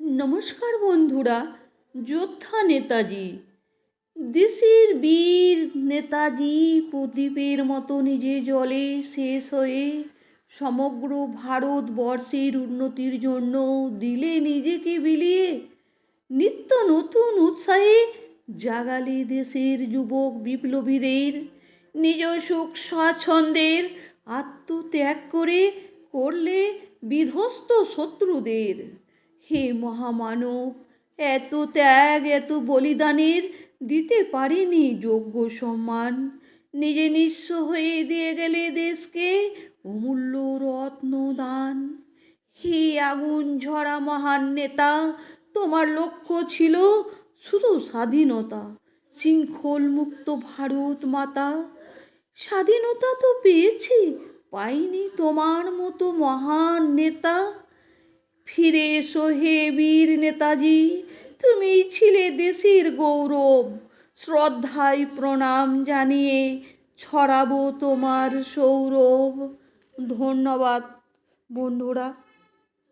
নমস্কার বন্ধুরা, যোদ্ধা নেতাজি। দেশের বীর নেতাজি, প্রদীপের মতো নিজে জলে শেষ হয়ে সমগ্র ভারতবর্ষের উন্নতির জন্য দিলে নিজেকে বিলিয়ে নিত্য নতুন উৎসাহে জাগালে দেশের যুবক বিপ্লবীদের, নিজ সুখ স্বাচ্ছন্দ্যের আত্মত্যাগ করে করলে বিধ্বস্ত শত্রুদের। হে মহামানব, এত ত্যাগ, এত বলিদানের দিতে পারেনি যোগ্য সম্মান। নিজে নিঃস্ব হয়ে দিয়ে গেলে দেশকে অমূল্য রত্ন দান। হে আগুন ঝরা মহান নেতা, তোমার লক্ষ্য ছিল শুধু স্বাধীনতা শৃঙ্খল মুক্ত ভারত মাতা। স্বাধীনতা তো পেয়েছি, পাইনি তোমার মতো মহান নেতা। ফিরে এসো হে বীর নেতাজি, তুমি ছিলে দেশের গৌরব। শ্রদ্ধায় প্রণাম জানিয়ে ছড়াবো তোমার সৌরভ। ধন্যবাদ বন্ধুরা।